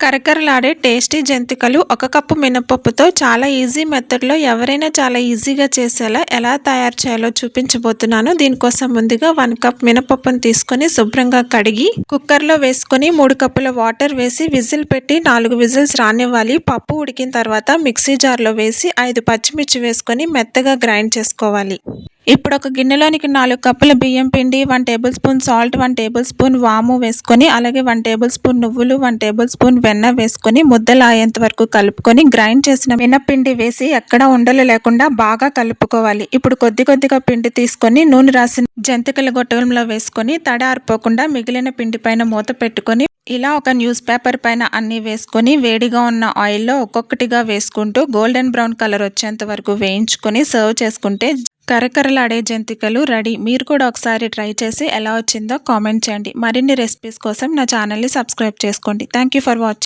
కరకరలాడే టేస్టీ జంతికలు ఒక కప్పు మినపప్పుతో చాలా ఈజీ మెథడ్లో ఎవరైనా చాలా ఈజీగా చేసేలా ఎలా తయారు చేయాలో చూపించబోతున్నాను. దీనికోసం ముందుగా వన్ కప్ మినపప్పును తీసుకొని శుభ్రంగా కడిగి కుక్కర్లో వేసుకొని మూడు కప్పుల వాటర్ వేసి విజిల్ పెట్టి నాలుగు విజిల్స్ రానివ్వాలి. పప్పు ఉడికిన తర్వాత మిక్సీ జార్లో వేసి ఐదు పచ్చిమిర్చి వేసుకొని మెత్తగా గ్రైండ్ చేసుకోవాలి. ఇప్పుడు ఒక గిన్నెలోనికి నాలుగు కప్పుల బియ్యం పిండి one tablespoon salt one tablespoon వాము వేసుకొని అలాగే వన్ టేబుల్ స్పూన్ నువ్వులు వన్ టేబుల్ స్పూన్ వెన్న వేసుకొని ముద్దలు అయ్యేంత వరకు కలుపుకొని గ్రైండ్ చేసిన మినపిండి వేసి ఎక్కడ ఉండలు లేకుండా బాగా కలుపుకోవాలి. ఇప్పుడు కొద్ది కొద్దిగా పిండి తీసుకొని నూనె రాసిన జంతికల గొట్టంలో వేసుకొని తడ ఆరిపోకుండా మిగిలిన పిండి పైన మూత పెట్టుకొని ఇలా ఒక న్యూస్ పేపర్ పైన అన్ని వేసుకొని వేడిగా ఉన్న ఆయిల్లో ఒక్కొక్కటిగా వేసుకుంటూ గోల్డెన్ బ్రౌన్ కలర్ వచ్చేంత వరకు వేయించుకొని సర్వ్ చేసుకుంటే కరకరలాడే జంతికలు రెడీ. మీరు కూడా ఒకసారి ట్రై చేసి ఎలా వచ్చిందో కామెంట్ చేయండి. మరిన్ని రెసిపీస్ కోసం నా ఛానల్ని సబ్స్క్రైబ్ చేసుకోండి. Thank you for watching